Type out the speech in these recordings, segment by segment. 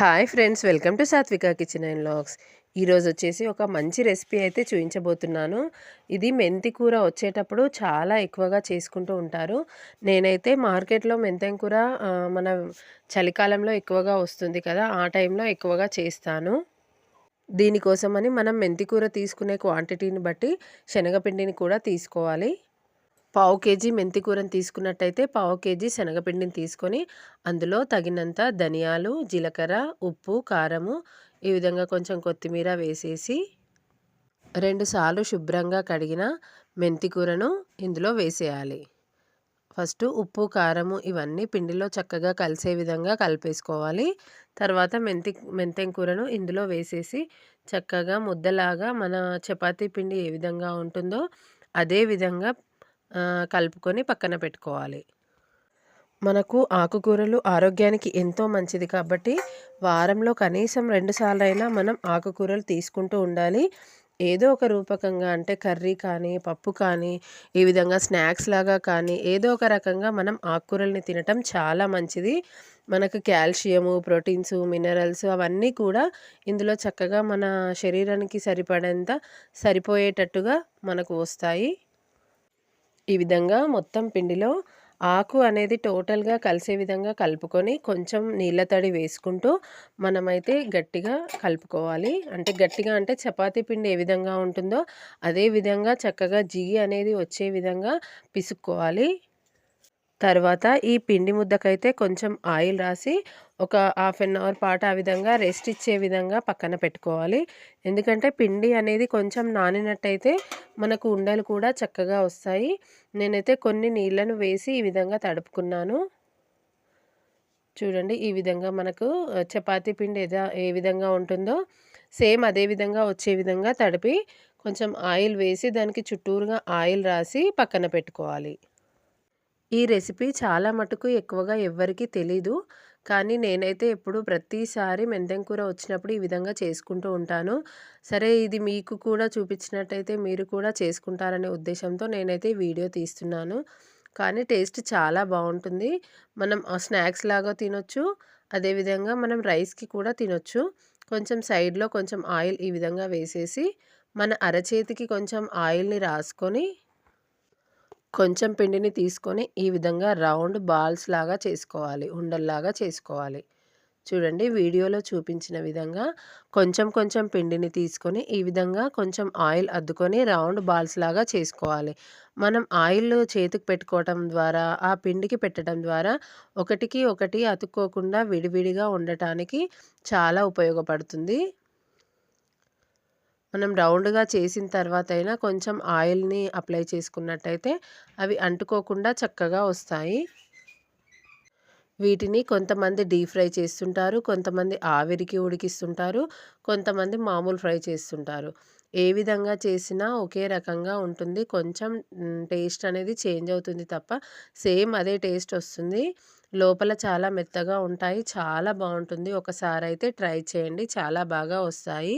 Hi friends welcome to Satvika kitchen and vlogs ఈరోజు వచ్చేసి ఒక మంచి రెసిపీ అయితే చూపించబోతున్నాను ఇది మెంతి కూర వచ్చేటప్పుడు చాలా ఎక్కువగా చేసుకుంటూ ఉంటారు. నేనైతే మార్కెట్లో మెంతెం కూర మన చలికాలంలో ఎక్కువగా వస్తుంది కదా ఆ టైంలో ఎక్కువగా చేస్తాను. దీనికోసమని మనం మెంతి కూర తీసుకునే క్వాంటిటీని బట్టి శనగపిండిని కూడా తీసుకోవాలి. పావు కేజీ మెంతి కూరని తీసుకున్నట్టయితే పావు కేజీ శనగపిండిని తీసుకొని అందులో తగినంత ధనియాలు జీలకర్ర ఉప్పు కారము ఈ విధంగా కొంచెం కొత్తిమీర వేసేసి రెండుసార్లు శుభ్రంగా కడిగిన మెంతికూరను ఇందులో వేసేయాలి. ఫస్ట్ ఉప్పు కారము ఇవన్నీ పిండిలో చక్కగా కలిసే విధంగా కలిపేసుకోవాలి. తర్వాత మెంతి మెంతెం కూరను ఇందులో వేసేసి చక్కగా ముద్దలాగా మన చపాతీ పిండి ఏ విధంగా ఉంటుందో అదే విధంగా కలుపుకొని పక్కన పెట్టుకోవాలి. మనకు ఆకుకూరలు ఆరోగ్యానికి ఎంతో మంచిది కాబట్టి వారంలో కనీసం రెండుసార్లు అయినా మనం ఆకుకూరలు తీసుకుంటూ ఉండాలి. ఏదో ఒక రూపకంగా అంటే కర్రీ కానీ పప్పు కానీ ఈ విధంగా స్నాక్స్ లాగా కానీ ఏదో ఒక రకంగా మనం ఆకుకూరల్ని తినటం చాలా మంచిది. మనకు కాల్షియము ప్రోటీన్స్ మినరల్స్ అవన్నీ కూడా ఇందులో చక్కగా మన శరీరానికి సరిపడేంత సరిపోయేటట్టుగా మనకు వస్తాయి. ఈ విధంగా మొత్తం పిండిలో ఆకు అనేది టోటల్గా కలిసే విధంగా కలుపుకొని కొంచెం నీళ్ళ తడి వేసుకుంటూ మనమైతే గట్టిగా కలుపుకోవాలి. అంటే గట్టిగా అంటే చపాతీ పిండి ఏ విధంగా ఉంటుందో అదే విధంగా చక్కగా జిగి అనేది వచ్చే విధంగా పిసుక్కోవాలి. తర్వాత ఈ పిండి ముద్దకైతే కొంచెం ఆయిల్ రాసి ఒక హాఫ్ అన్ అవర్ పాటు ఆ విధంగా రెస్ట్ ఇచ్చే విధంగా పక్కన పెట్టుకోవాలి. ఎందుకంటే పిండి అనేది కొంచెం నానినట్టయితే మనకు ఉండలు కూడా చక్కగా వస్తాయి. నేనైతే కొన్ని నీళ్ళను వేసి ఈ విధంగా తడుపుకున్నాను. చూడండి ఈ విధంగా మనకు చపాతీ పిండి ఏదా ఏ విధంగా ఉంటుందో సేమ్ అదే విధంగా వచ్చే విధంగా తడిపి కొంచెం ఆయిల్ వేసి దానికి చుట్టూరుగా ఆయిల్ రాసి పక్కన పెట్టుకోవాలి. ఈ రెసిపీ చాలా మటుకు ఎక్కువగా ఎవ్వరికీ తెలీదు. కానీ నేనైతే ఎప్పుడు ప్రతిసారి మెంతెం కూర వచ్చినప్పుడు ఈ విధంగా చేసుకుంటూ ఉంటాను. సరే ఇది మీకు కూడా చూపించినట్టయితే మీరు కూడా చేసుకుంటారనే ఉద్దేశంతో నేనైతే వీడియో తీస్తున్నాను. కానీ టేస్ట్ చాలా బాగుంటుంది. మనం స్నాక్స్ లాగా తినొచ్చు. అదేవిధంగా మనం రైస్కి కూడా తినొచ్చు. కొంచెం సైడ్లో కొంచెం ఆయిల్ ఈ విధంగా వేసేసి మన అరచేతికి కొంచెం ఆయిల్ని రాసుకొని కొంచెం పిండిని తీసుకొని ఈ విధంగా రౌండ్ బాల్స్ లాగా చేసుకోవాలి ఉండల్లాగా చేసుకోవాలి. చూడండి వీడియోలో చూపించిన విధంగా కొంచెం కొంచెం పిండిని తీసుకొని ఈ విధంగా కొంచెం ఆయిల్ అద్దుకొని రౌండ్ బాల్స్ లాగా చేసుకోవాలి. మనం ఆయిల్ చేతికి పెట్టుకోవటం ద్వారా ఆ పిండికి పెట్టడం ద్వారా ఒకటికి ఒకటి అతుక్కోకుండా విడివిడిగా ఉండటానికి చాలా ఉపయోగపడుతుంది. మనం రౌండ్గా చేసిన తర్వాత అయినా కొంచెం ఆయిల్ని అప్లై చేసుకున్నట్టయితే అవి అంటుకోకుండా చక్కగా వస్తాయి. వీటిని కొంతమంది డీప్ ఫ్రై చేస్తుంటారు కొంతమంది ఆవిరికి ఉడికిస్తుంటారు కొంతమంది మామూలు ఫ్రై చేస్తుంటారు. ఏ విధంగా చేసినా ఒకే రకంగా ఉంటుంది. కొంచెం టేస్ట్ అనేది చేంజ్ అవుతుంది తప్ప సేమ్ అదే టేస్ట్ వస్తుంది. లోపల చాలా మెత్తగా ఉంటాయి. చాలా బాగుంటుంది. ఒకసారి అయితే ట్రై చేయండి. చాలా బాగా వస్తాయి.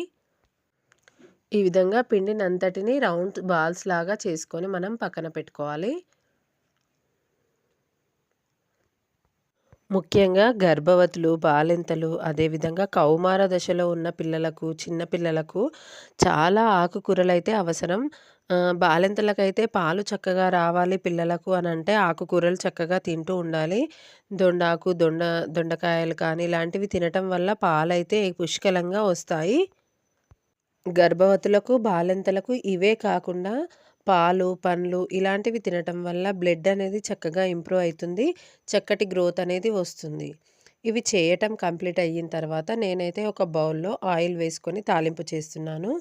ఈ విధంగా పిండిని అంతటిని రౌండ్ బాల్స్ లాగా చేసుకొని మనం పక్కన పెట్టుకోవాలి. ముఖ్యంగా గర్భవతులు బాలింతలు అదేవిధంగా కౌమార దశలో ఉన్న పిల్లలకు చిన్నపిల్లలకు చాలా ఆకుకూరలు అయితే అవసరం బాలింతలకైతే పాలు చక్కగా రావాలి పిల్లలకు అని అంటే ఆకుకూరలు చక్కగా తింటూ ఉండాలి. దొండాకు దొండ దొండకాయలు కానీ ఇలాంటివి తినటం వల్ల పాలైతే పుష్కలంగా వస్తాయి. గర్భవతులకు బాలింతలకు ఇవే కాకుండా పాలు పండ్లు ఇలాంటివి తినటం వల్ల బ్లడ్ అనేది చక్కగా ఇంప్రూవ్ అవుతుంది. చక్కటి గ్రోత్ అనేది వస్తుంది. ఇవి చేయటం కంప్లీట్ అయిన తర్వాత నేనైతే ఒక బౌల్లో ఆయిల్ వేసుకొని తాలింపు చేస్తున్నాను.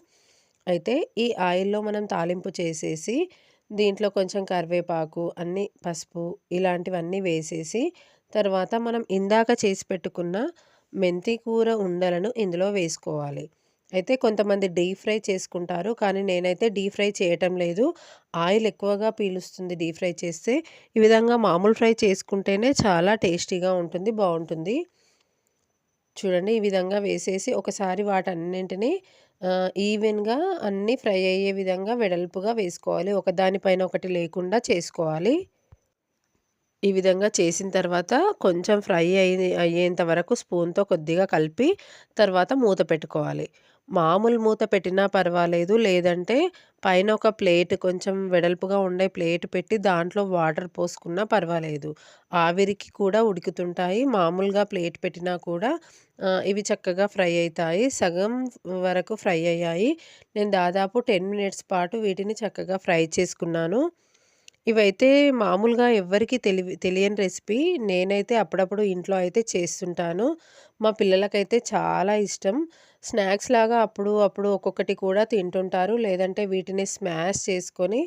అయితే ఈ ఆయిల్లో మనం తాలింపు చేసేసి దీంట్లో కొంచెం కరివేపాకు అన్ని పసుపు ఇలాంటివన్నీ వేసేసి తర్వాత మనం ఇందాక చేసి పెట్టుకున్న మెంతి కూర ఉండలను ఇందులో వేసుకోవాలి. అయితే కొంతమంది డీప్ ఫ్రై చేసుకుంటారు. కానీ నేనైతే డీప్ ఫ్రై చేయటం లేదు. ఆయిల్ ఎక్కువగా పీలుస్తుంది డీప్ ఫ్రై చేస్తే. ఈ విధంగా మామూలు ఫ్రై చేసుకుంటేనే చాలా టేస్టీగా ఉంటుంది బాగుంటుంది. చూడండి ఈ విధంగా వేసేసి ఒకసారి వాటన్నింటినీ ఈవెన్గా అన్నీ ఫ్రై అయ్యే విధంగా వెడల్పుగా వేసుకోవాలి. ఒకదానిపైన ఒకటి లేకుండా చేసుకోవాలి. ఈ విధంగా చేసిన తర్వాత కొంచెం ఫ్రై అయ్యేంత వరకు స్పూన్‌తో కొద్దిగా కలిపి తర్వాత మూత పెట్టుకోవాలి. మామూలు మూత పెట్టినా పర్వాలేదు. లేదంటే పైన ఒక ప్లేట్ కొంచెం వెడల్పుగా ఉండే ప్లేట్ పెట్టి దాంట్లో వాటర్ పోసుకున్నా పర్వాలేదు. ఆవిరికి కూడా ఉడుకుతుంటాయి. మామూలుగా ప్లేట్ పెట్టినా కూడా ఇవి చక్కగా ఫ్రై అవుతాయి సగం వరకు ఫ్రై అయ్యాయి. నేను దాదాపు 10 మినిట్స్ పాటు వీటిని చక్కగా ఫ్రై చేసుకున్నాను. ఇవైతే మామూలుగా ఎవ్వరికి తెలివి తెలియని రెసిపీ. నేనైతే అప్పుడప్పుడు ఇంట్లో అయితే చేస్తుంటాను. మా పిల్లలకైతే చాలా ఇష్టం. స్నాక్స్ లాగా అప్పుడు అప్పుడు ఒక్కొక్కటి కూడా తింటుంటారు. లేదంటే వీటిని స్మాష్ చేసుకొని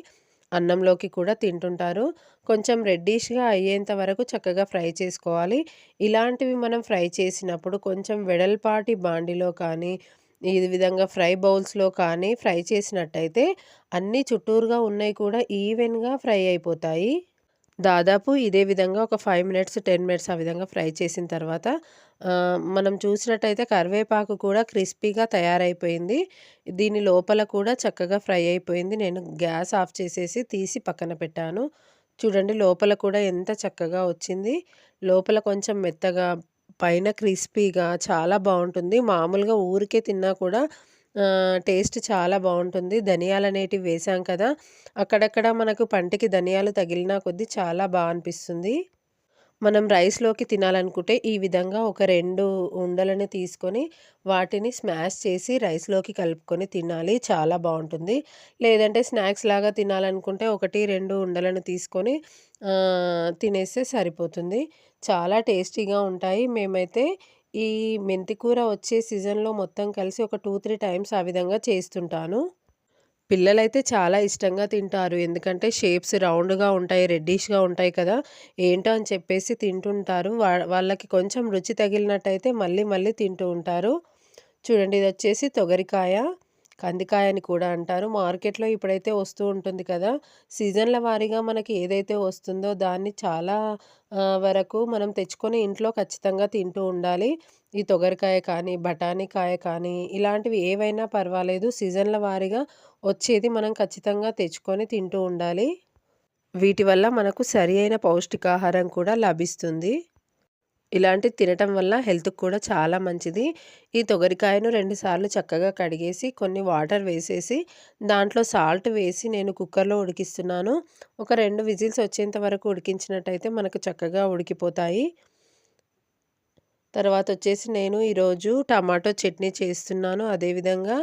అన్నంలోకి కూడా తింటుంటారు. కొంచెం రెడ్డిష్‌గా అయ్యేంత వరకు చక్కగా ఫ్రై చేసుకోవాలి. ఇలాంటివి మనం ఫ్రై చేసినప్పుడు కొంచెం వెడల్పాటి బాండీలో కానీ, ఈ విధంగా ఫ్రై బౌల్స్‌లో కానీ ఫ్రై చేసినట్టయితే అన్నీ చుట్టూరుగా ఉన్నాయి కూడా ఈవెన్‌గా ఫ్రై అయిపోతాయి. దాదాపు ఇదే విధంగా ఒక ఫైవ్ మినిట్స్, 10 మినిట్స్ ఆ విధంగా ఫ్రై చేసిన తర్వాత మనం చూసినట్టయితే కరివేపాకు కూడా క్రిస్పీగా తయారైపోయింది. దీని లోపల కూడా చక్కగా ఫ్రై అయిపోయింది. నేను గ్యాస్ ఆఫ్ చేసేసి తీసి పక్కన పెట్టాను. చూడండి లోపల కూడా ఎంత చక్కగా వచ్చింది. లోపల కొంచెం మెత్తగా, పైన క్రిస్పీగా చాలా బాగుంటుంది మామూలుగా ఊరికే తిన్నా కూడా టేస్ట్ చాలా బాగుంటుంది ధనియాలు అనేటివి వేసాం కదా! అక్కడక్కడ మనకు పంటికి ధనియాలు తగిలినా కొద్దీ చాలా బాగా అనిపిస్తుంది. మనం రైస్‌లోకి తినాలనుకుంటే ఈ విధంగా ఒక రెండు ఉండలని తీసుకొని వాటిని స్మాష్ చేసి రైస్‌లోకి కలుపుకొని తినాలి. చాలా బాగుంటుంది లేదంటే స్నాక్స్ లాగా తినాలనుకుంటే 1, 2 ఉండలను తీసుకొని తినేస్తే సరిపోతుంది. చాలా టేస్టీగా ఉంటాయి. మేమైతే ఈ మెంతికూర వచ్చే సీజన్‌లో మొత్తం కలిసి ఒక 2, 3 టైమ్స్ ఆ విధంగా చేస్తుంటాను. పిల్లలైతే చాలా ఇష్టంగా తింటారు. ఎందుకంటే షేప్స్ రౌండ్‌గా ఉంటాయి. రెడ్డిష్‌గా ఉంటాయి కదా! ఏంటో అని చెప్పేసి తింటుంటారు. వా వాళ్ళకి కొంచెం రుచి తగిలినట్టయితే మళ్ళీ మళ్ళీ తింటూ ఉంటారు. చూడండి ఇది వచ్చేసి తొగరికాయ, కందికాయ అని కూడా అంటారు. మార్కెట్‌లో ఇప్పుడైతే వస్తూ ఉంటుంది కదా! సీజన్‌ల వారీగా మనకి ఏదైతే వస్తుందో దాన్ని చాలా వరకు మనం తెచ్చుకొని ఇంట్లో ఖచ్చితంగా తింటూ ఉండాలి. ఈ తొగరికాయ కానీ, బఠానీ కాయ కానీ ఇలాంటివి ఏవైనా పర్వాలేదు. సీజన్‌ల వారీగా వచ్చేది మనం ఖచ్చితంగా తెచ్చుకొని తింటూ ఉండాలి. వీటి వల్ల మనకు సరి అయిన పౌష్టికాహారం కూడా లభిస్తుంది. ఇలాంటివి తినటం వల్ల హెల్త్‌కి కూడా చాలా మంచిది. ఈ తొగరికాయను 2 సార్లు చక్కగా కడిగేసి కొన్ని వాటర్ వేసేసి దాంట్లో సాల్ట్ వేసి నేను కుక్కర్‌లో ఉడికిస్తున్నాను. ఒక రెండు విజిల్స్ వచ్చేంత వరకు ఉడికించినట్టయితే మనకు చక్కగా ఉడికిపోతాయి. తర్వాత వచ్చేసి నేను ఈరోజు టమాటో చట్నీ చేస్తున్నాను. అదేవిధంగా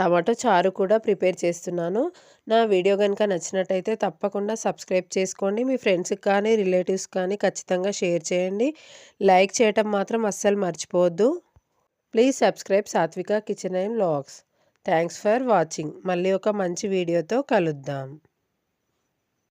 టమాటో చారు కూడా ప్రిపేర్ చేస్తున్నాను. నా వీడియో గనుక నచ్చినట్టయితే తప్పకుండా సబ్స్క్రైబ్ చేసుకోండి. మీ ఫ్రెండ్స్‌కి కానీ, రిలేటివ్స్ కానీ ఖచ్చితంగా షేర్ చేయండి. లైక్ చేయటం మాత్రం అస్సలు మర్చిపోవద్దు. Please subscribe Satvika kitchen and vlogs thanks for watching. మళ్ళీ ఒక మంచి వీడియోతో కలుద్దాం.